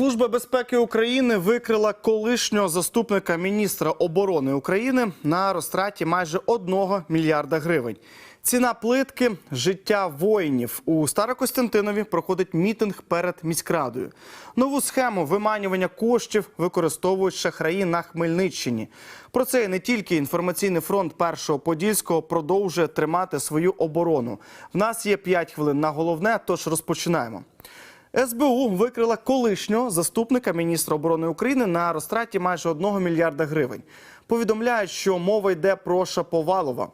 Служба безпеки України викрила колишнього заступника міністра оборони України на розтраті майже 1 мільярда гривень. Ціна плитки життя воїнів у Старокостянтинові проходить мітинг перед міськрадою. Нову схему виманювання коштів використовують шахраї на Хмельниччині. Про це і не тільки інформаційний фронт першого подільського продовжує тримати свою оборону. В нас є 5 хвилин на головне, тож розпочинаємо. СБУ викрила колишнього заступника міністра оборони України на розтраті майже 1 мільярда гривень. Повідомляють, що мова йде про Шаповалова.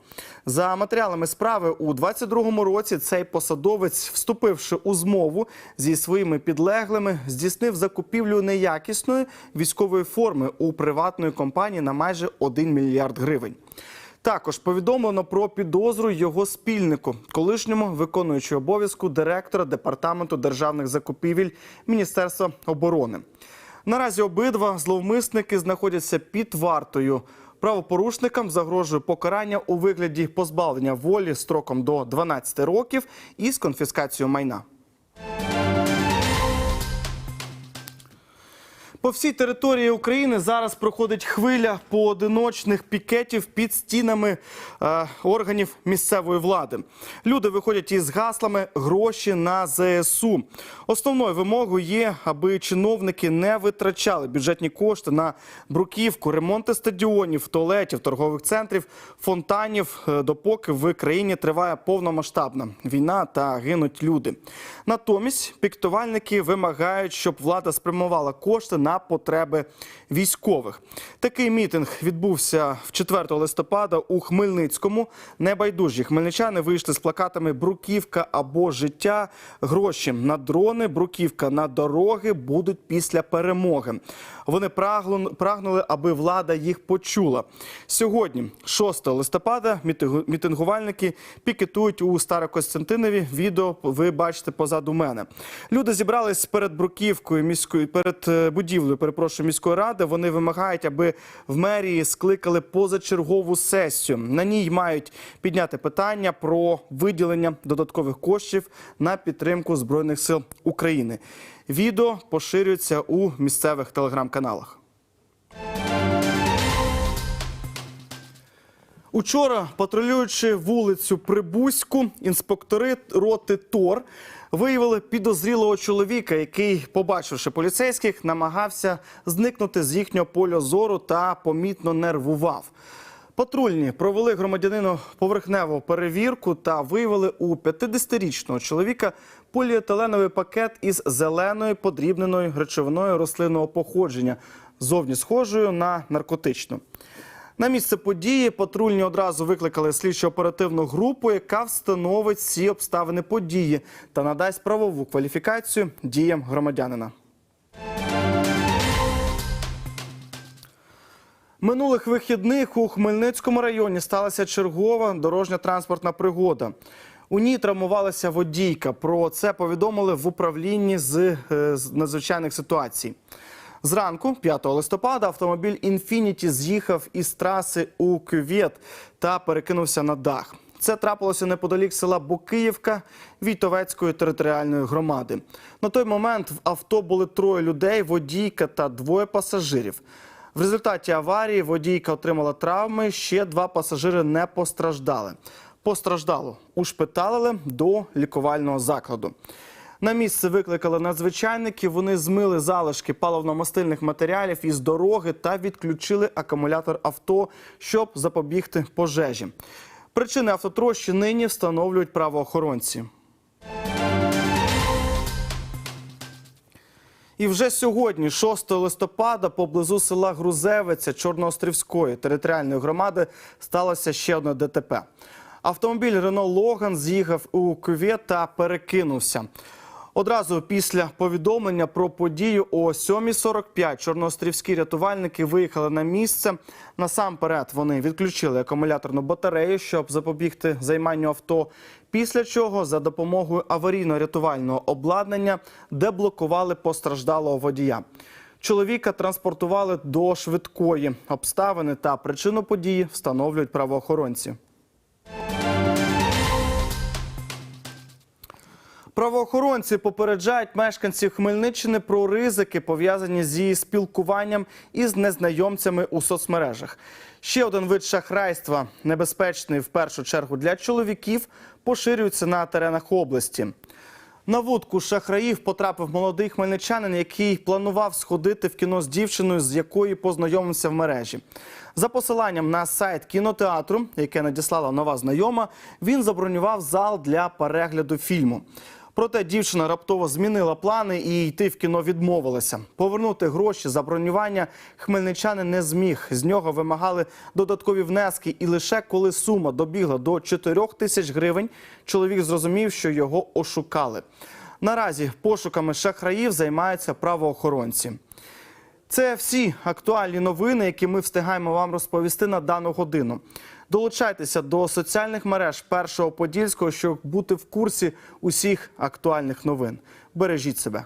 За матеріалами справи у 22-му році цей посадовець, вступивши у змову зі своїми підлеглими, здійснив закупівлю неякісної військової форми у приватної компанії на майже 1 мільярд гривень. Також повідомлено про підозру його спільнику, колишньому виконуючому обов'язку директора департаменту державних закупівель Міністерства оборони. Наразі обидва зловмисники знаходяться під вартою. Правопорушникам загрожує покарання у вигляді позбавлення волі строком до 12 років із конфіскацією майна. По всій території України зараз проходить хвиля поодиночних пікетів під стінами е, органів місцевої влади. Люди виходять із гаслами гроші на ЗСУ. Основною вимогою є, аби чиновники не витрачали бюджетні кошти на бруківку, ремонти стадіонів, туалетів, торгових центрів, фонтанів, е, допоки в країні триває повномасштабна війна та гинуть люди. Натомість піктувальники вимагають, щоб влада спрямувала кошти на потреби військових. Такий мітинг відбувся в 4 листопада у Хмельницькому. Небайдужі хмельничани вийшли з плакатами Бруківка або життя. Гроші на дрони, бруківка на дороги будуть після перемоги. Вони прагнули, аби влада їх почула. Сьогодні, 6 листопада, мітингувальники пікетують у Старокостянтинові. Відео ви бачите позаду мене. Люди зібрались перед бруківкою міської перед е, будівлею. Перепрошую міської ради. Вони вимагають, аби в мерії скликали позачергову сесію. На ній мають підняти питання про виділення додаткових коштів на підтримку збройних сил України. Відео поширюється у місцевих телеграм-каналах. Учора, патрулюючи вулицю Прибузьку, інспектори роти ТОР виявили підозрілого чоловіка, який, побачивши поліцейських, намагався зникнути з їхнього поля зору та помітно нервував. Патрульні провели громадянину поверхневу перевірку та виявили у 50-річного чоловіка поліетиленовий пакет із зеленою подрібненою речовиною рослинного походження, зовні схожою на наркотичну. На місце події патрульні одразу викликали слідчо-оперативну групу, яка встановить всі обставини події та надасть правову кваліфікацію діям громадянина. Минулих вихідних у Хмельницькому районі сталася чергова дорожня транспортна пригода. У ній травмувалася водійка. Про це повідомили в управлінні з, е, надзвичайних ситуацій. Зранку, 5 листопада, автомобіль «Інфініті» з'їхав із траси у кювет та перекинувся на дах. Це трапилося неподалік села Бокиївка Війтовецької територіальної громади. На той момент в авто були троє людей, водійка та двоє пасажирів. В результаті аварії водійка отримала травми, ще два пасажири не постраждали. Постраждало ушпиталили до лікувального закладу. На місце викликали надзвичайники. Вони змили залишки паливно-мастильних матеріалів із дороги та відключили акумулятор авто, щоб запобігти пожежі. Причини автотрощі нині встановлюють правоохоронці. І вже сьогодні, 6 листопада, поблизу села Грузевиця Чорноострівської територіальної громади сталося ще одне ДТП. Автомобіль Рено Логан з'їхав у кювет та перекинувся. Одразу після повідомлення про подію о 7.45 чорноострівські рятувальники виїхали на місце. Насамперед вони відключили акумуляторну батарею, щоб запобігти займанню авто. Після чого за допомогою аварійно-рятувального обладнання деблокували постраждалого водія. Чоловіка транспортували до швидкої обставини та причину події встановлюють правоохоронці. Правоохоронці попереджають мешканців Хмельниччини про ризики, пов'язані зі спілкуванням із незнайомцями у соцмережах. Ще один вид шахрайства, небезпечний в першу чергу для чоловіків, поширюється на теренах області. На вудку шахраїв потрапив молодий хмельничанин, який планував сходити в кіно з дівчиною, з якою познайомився в мережі. За посиланням на сайт кінотеатру, яке надіслала нова знайома, він забронював зал для перегляду фільму. Проте дівчина раптово змінила плани і йти в кіно відмовилася. Повернути гроші за бронювання хмельничанин не зміг. З нього вимагали додаткові внески, і лише коли сума добігла до 4 тисяч гривень, чоловік зрозумів, що його ошукали. Наразі пошуками шахраїв займаються правоохоронці. Це всі актуальні новини, які ми встигаємо вам розповісти на дану годину. Долучайтеся до соціальних мереж Першого Подільського, щоб бути в курсі усіх актуальних новин. Бережіть себе.